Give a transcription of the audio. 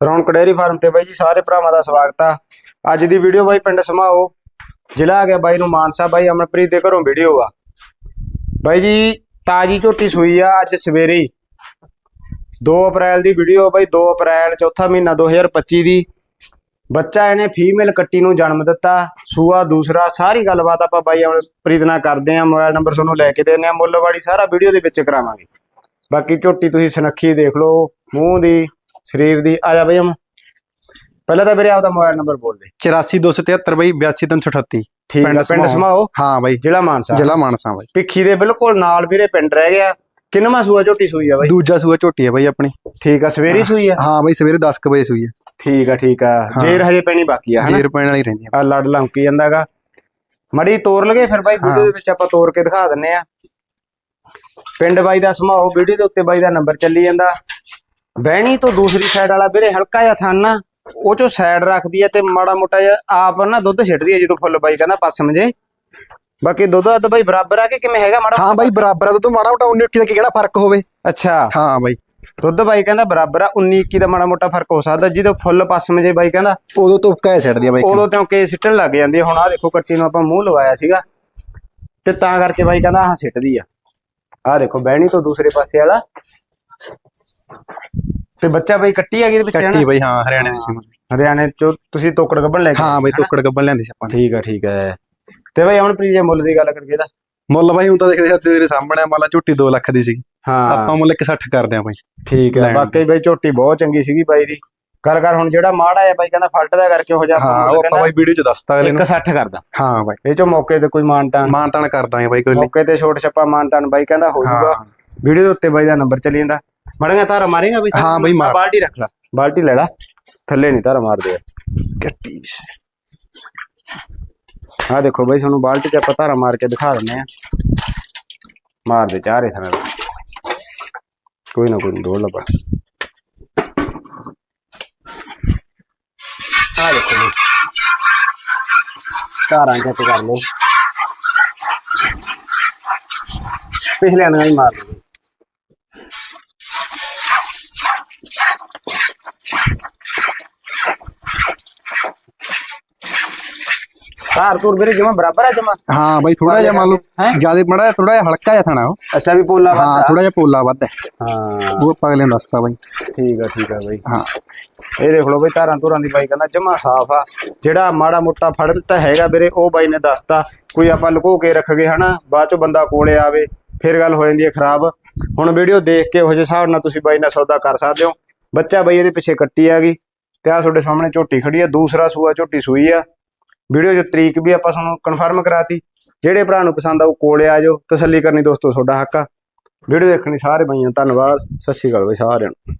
ਰੌਣਕ dairy farm ਤੇ ਬਾਈ ਜੀ ਸਾਰੇ ਭਰਾਵਾਂ ਦਾ ਸਵਾਗਤ ਆ। ਅੱਜ ਦੀ ਵੀਡੀਓ ਬਾਈ ਪਿੰਡ ਸਮਾਓ ਜ਼ਿਲ੍ਹਾ ਆ ਗਿਆ ਬਾਈ ਨੂੰ ਮਾਨਸਾ, ਬਾਈ ਅਮਨਪ੍ਰੀਤ ਦੇ ਘਰੋਂ ਵੀਡੀਓ ਆ। ਬਾਈ ਜੀ, ਤਾਜੀ ਝੋਟੀ ਸੂਈ ਆ ਅੱਜ ਸਵੇਰੇ ਹੀ। 2 ਅਪ੍ਰੈਲ ਦੀ ਵੀਡੀਓ ਬਾਈ 2 ਅਪ੍ਰੈਲ ਚੌਥਾ ਮਹੀਨਾ 2025 ਦੀ। ਬੱਚਾ ਇਹਨੇ ਫੀਮੇਲ ਕੱਟੀ ਨੂੰ ਜਨਮ ਦਿੱਤਾ, ਸੂਆ ਦੂਸਰਾ, ਸਾਰੀ ਗੱਲਬਾਤ ਆਪਾਂ ਬਾਈ ਅਮਨਪ੍ਰੀਤ ਨਾਲ ਕਰਦੇ ਆ ਮੋਬਾਈਲ ਨੰਬਰ ਤੁਹਾਨੂੰ ਲੈ ਕੇ ਦੇਣੇ ਆ ਮੁੱਲਵਾੜੀ ਸਾਰਾ ਵੀਡੀਓ ਦੇ ਵਿੱਚ ਕਰਾਵਾਂਗੇ। ਬਾਕੀ ਝੋਟੀ ਤੁਸੀਂ ਸੁਨੱਖੀ ਦੇਖ ਲਓ, ਮੂੰਹ ਦੀ ਸਰੀਰ ਦੀ ਆ ਜਾ ਬਈ ਪਹਿਲਾਂ ਤਾਂ ਵੀਰੇ ਆਪਦਾ ਮੋਬਾਈਲ ਨੰਬਰ ਬੋਲ ਦੇ। 84273 ਬਈ 82338 ਠੀਕ ਆ ਪਿੰਡ ਪਿੰਡ ਸਮਾਓ ਹਾਂ ਬਾਈ। ਜ਼ਿਲ੍ਹਾ ਮਾਨਸਾ। ਜ਼ਿਲ੍ਹਾ ਮਾਨਸਾ ਬਾਈ। ਭਿੱਖੀ ਦੇ ਬਿਲਕੁਲ ਨਾਲ ਵੀਰੇ ਪਿੰਡ ਰਹਿ ਗਿਆ। ਕਿੰਨਵਾਂ ਸੂਆ ਝੋਟੀ ਸੂਈ ਆ ਬਾਈ? ਦੂਜਾ ਸੂਆ ਝੋਟੀ ਹੈ ਬਾਈ ਆਪਣੀ। ਠੀਕ ਆ ਸਵੇਰੀ ਸੂਈ ਆ? ਹਾਂ ਬਾਈ ਸਵੇਰੇ 10 ਕੁ ਵਜੇ ਸੂਈ ਹੈ ਠੀਕ ਆ ਠੀਕ ਆ। ਜੇਰ ਹਜੇ ਪੈਣੀ ਬਾਕੀ ਆ ਹਨਾ? ਜੇਰ ਪੈਣ ਵਾਲੀ ਰਹਿੰਦੀ ਆ। ਆ ਲੜ ਲੰਕੀ ਜਾਂਦਾਗਾ। ਮੜੀ ਤੋੜ ਲਗੇ ਫਿਰ ਬਾਈ ਵੀਡੀਓ ਦੇ ਵਿੱਚ ਆਪਾਂ ਤੋੜ ਕੇ ਦਿਖਾ ਦਿੰਨੇ ਆ। ਪਿੰਡ ਬਾਈ ਦਾ ਸਮਾਓ ਵੀਡੀਓ ਦੇ ਉੱਤੇ ਬਾਈ ਦਾ ਨੰਬਰ ਚੱਲੀ ਜਾਂਦਾ। ਬਹਿਣੀ ਤੋਂ ਦੂਸਰੀ ਸਾਈਡ ਵਾਲਾ ਵੀਰੇ ਹਲਕਾ ਜਿਹਾ ਥਣ ਨਾ ਉਹ ਚੋਂ ਸਾਈਡ ਰੱਖਦੀ ਹੈ ਤੇ ਮਾੜਾ ਮੋਟਾ ਜਿਹਾ ਆਪ ਨਾ ਦੁੱਧ ਛਿੜਦੀ ਹੈ ਜਦੋਂ ਫੁੱਲ ਬਾਈ ਕਹਿੰਦਾ ਪਸਮ ਜੇ ਬਾਕੀ ਦੁੱਧ ਦਾ ਬਾਈ ਬਰਾਬਰ ਆ ਕੇ ਕਿਵੇਂ ਹੈਗਾ ਮਾੜਾ ਹਾਂ ਬਾਈ ਬਰਾਬਰ ਆ ਤੋਂ ਮਾੜਾ ਮੋਟਾ 19 21 ਦਾ ਕੀ ਕਿਹੜਾ ਫ਼ਰਕ ਹੋਵੇ? ਅੱਛਾ। ਹਾਂ ਬਾਈ। ਦੁੱਧ ਬਾਈ ਕਹਿੰਦਾ ਬਰਾਬਰ ਆ 19 21 ਦਾ ਮਾੜਾ ਮੋਟਾ ਫ਼ਰਕ ਹੋ ਸਕਦਾ ਜਦੋਂ ਫੁੱਲ ਪਸਮ ਜੇ ਬਾਈ ਕਹਿੰਦਾ। ਉਦੋਂ ਤੋਂ ਕਹਿ ਛੱਡਦੀ ਆ ਬਾਈ। ਉਦੋਂ ਤੋਂ ਕੇ ਸਿੱਟਣ ਲੱਗ ਜਾਂਦੀ ਆ। ਹੁਣ ਆ ਦੇਖੋ ਕੱਟੀ ਨੂੰ ਆਪਾਂ ਮੂੰਹ ਲਵਾਇਆ ਸੀਗਾ। ਤੇ ਤਾਂ ਕਰਕੇ ਬਾਈ ਕਹਿੰਦਾ ਆਹ ਸਿੱਟਦੀ ਆ। ਆ ਦੇਖੋ ਬਹਿਣੀ ਤੋਂ ਦੂਸਰੇ ਪਾਸੇ ਵਾਲਾ। ਤੇ ਬੱਚਾ ਬਾਈ ਕੱਟੀ ਹੈਗੀ ਇਹਦੇ ਵਿੱਚ ਕੱਟੀ ਬਾਈ ਹਾਂ ਹਰਿਆਣੇ ਦੀ ਸੀ ਹਰਿਆਣੇ ਚੋਂ ਤੁਸੀਂ ਤੋਕੜ ਗੱਬਣ ਲੈ ਕੇ ਹਾਂ ਬਾਈ? ਟੁੱਕੜ ਗੱਬਲ ਲਿਆਂਦੀ ਸੀ ਆਪਾਂ ਨੇ। ਠੀਕ ਆ ਠੀਕ ਹੈ ਤੇ ਬਾਈ ਹੁਣ ਪ੍ਰੀਜੇ ਮੁੱਲ ਦੀ ਗੱਲ ਕਰੀਏ ਤਾਂ? ਮੁੱਲ ਬਾਈ ਹੁਣ ਤਾਂ ਦੇਖਦੇ ਹੱਥ ਤੇਰੇ ਸਾਹਮਣੇ ਮਾਲਾ ਝੋਟੀ 2 ਲੱਖ ਦੀ ਸੀ ਹਾਂ। ਆਪਾਂ ਮੁੱਲ 160 ਕਰਦੇ ਆ ਬਾਈ। ਠੀਕ ਹੈ ਲੈਣ ਬਾਕੀ ਬਾਈ ਝੋਟੀ ਬਹੁਤ ਚੰਗੀ ਸੀਗੀ ਬਾਈ ਦੀ। ਕਰ ਕਰ ਹੁਣ ਜਿਹੜਾ ਮਾੜਾ ਹੈ ਬਾਈ ਕਹਿੰਦਾ ਫਲਟ ਦਾ ਕਰਕੇ ਹੋ ਜਾ ਹਾਂ ਉਹ ਆਪਾਂ ਬਾਈ ਵੀਡੀਓ ਚ ਦੱਸਤਾ ਅਗਲੇ ਨੂੰ। 160 ਕਰਦਾ। ਹਾਂ ਬਾਈ। ਇਹ ਚੋਂ ਮੌਕੇ ਤੇ ਕੋਈ ਮਾਨਤਾਨ ਮਾਨ ਤਾਨ ਕਰਦਾ ਬਾਈ ਕੋਈ। ਮੌਕੇ ਤੇ ਛੋਟ ਛੱਪਾ ਮਾਨਤਾਨ ਬਾਈ ਕਹਿੰਦਾ ਹੋ ਜਾਊਗਾ ਹਾਂ। ਵੀਡੀਓ ਦੇ ਉੱਤੇ ਬਾਈ ਦਾ ਨੰਬਰ ਚੱਲੀ ਜਾਂਦਾ। ਮੜੀਆਂ ਧਾਰਾ ਮਾਰੇਗਾ ਬਈ ਹਾਂ ਬਈ ਮਾਰ। ਬਾਲਟੀ ਰੱਖ ਲੈ। ਬਾਲਟੀ ਲੈ ਲੈ। ਥੱਲੇ ਨਹੀਂ ਧਾਰਾ ਮਾਰਦੇ ਕੱਟੀ ਆ ਦੇਖੋ ਬਈ ਤੁਹਾਨੂੰ ਬਾਲਟੀ ਤੇ ਆਪਾਂ ਮਾਰ ਕੇ ਦਿਖਾ ਦਿੰਨੇ ਆ ਮਾਰ ਦੇ ਚਾਰੇ ਥਾਂ ਕੋਈ ਨਾ ਕੋਈ ਡੋਲ ਲੱਗਾ ਆ ਦੇਖੋ ਬਈ। ਧਾਰਾਂ ਚੈੱਕ ਕਰ ਲਓ। ਪਿਛਲੇ ਨਾਲ ਹੀ ਮਾਰ ਦੇ ਧਾਰ ਤੁਰ ਵੀਰੇ ਜਮਾ ਬਰਾਬਰ ਹੈ ਜਮਾ? ਹਾਂ ਬਾਈ ਥੋੜਾ ਜਿਹਾ ਮੰਨ ਲਓ ਹੈਂ? ਜ਼ਿਆਦਾ ਮੜਾ ਥੋੜਾ ਜਿਹਾ ਹਲਕਾ ਜਿਹਾ ਥਾਣਾ ਉਹ। ਅੱਛਾ ਵੀ ਪੋਲਾ ਹਾਂ ਵੱਧ ਥੋੜਾ ਜਿਹਾ ਪੋਲਾ ਵੱਧ ਹੈ ਹਾਂ। ਉਹ ਆਪਾਂ ਅਗਲੇ ਨੂੰ ਬਾਈ। ਠੀਕ ਆ ਠੀਕ ਆ ਬਈ। ਹਾਂ। ਇਹ ਦੇਖ ਲਓ ਬਈ ਧਾਰਾਂ ਧੁਰਾਂ ਦੀ ਬਾਈ ਕਹਿੰਦਾ ਜਮਾ ਸਾਫ਼ ਆ। ਜਿਹੜਾ ਮਾੜਾ ਮੋਟਾ ਫੜਨ ਤਾਂ ਹੈਗਾ ਵੀਰੇ ਉਹ ਬਾਈ ਨੇ ਦੱਸਤਾ। ਕੋਈ ਆਪਾਂ ਲੁਕੋ ਕੇ ਰੱਖ ਗਏ ਹਨਾ? ਬਾਅਦ ਚੋਂ ਬੰਦਾ ਕੋਲੇ ਆਵੇ ਫਿਰ ਗੱਲ ਹੋ ਜਾਂਦੀ ਹੈ ਖਰਾਬ। ਹੁਣ ਵੀਡੀਓ ਦੇਖ ਕੇ ਉਹ ਜਿਹੇ ਹਿਸਾਬ ਨਾਲ ਤੁਸੀਂ ਬਾਈ ਨਾਲ ਸੌਦਾ ਕਰ ਸਕਦੇ ਹੋ। ਬੱਚਾ ਬਾਈ ਇਹਦੇ ਪਿੱਛੇ ਕੱਟੀ ਆ ਗਈ। ਤੇ ਆ ਤੁਹਾਡੇ ਸਾਹਮਣੇ ਝੋਟੀ ਖੜੀ ਆ ਦੂਸਰਾ ਸੂਆ ਝੋਟੀ ਸੂਈ ਆ। ਵੀਡੀਓ 'ਚ ਤਰੀਕ ਵੀ ਆਪਾਂ ਤੁਹਾਨੂੰ ਕਨਫਰਮ ਕਰਾਤੀ। ਜਿਹੜੇ ਭਰਾ ਨੂੰ ਪਸੰਦ ਆਊ ਕੋਲੇ ਆ ਜਾਓ। ਤਸੱਲੀ ਕਰਨੀ ਦੋਸਤੋ, ਤੁਹਾਡਾ ਹੱਕ ਆ। ਵੀਡੀਓ ਦੇਖਣ ਲਈ ਸਾਰੇ ਬਾਈਆਂ, ਧੰਨਵਾਦ। ਸਤਿ ਸ਼੍ਰੀ ਅਕਾਲ ਬਈ, ਸਾਰਿਆਂ ਨੂੰ।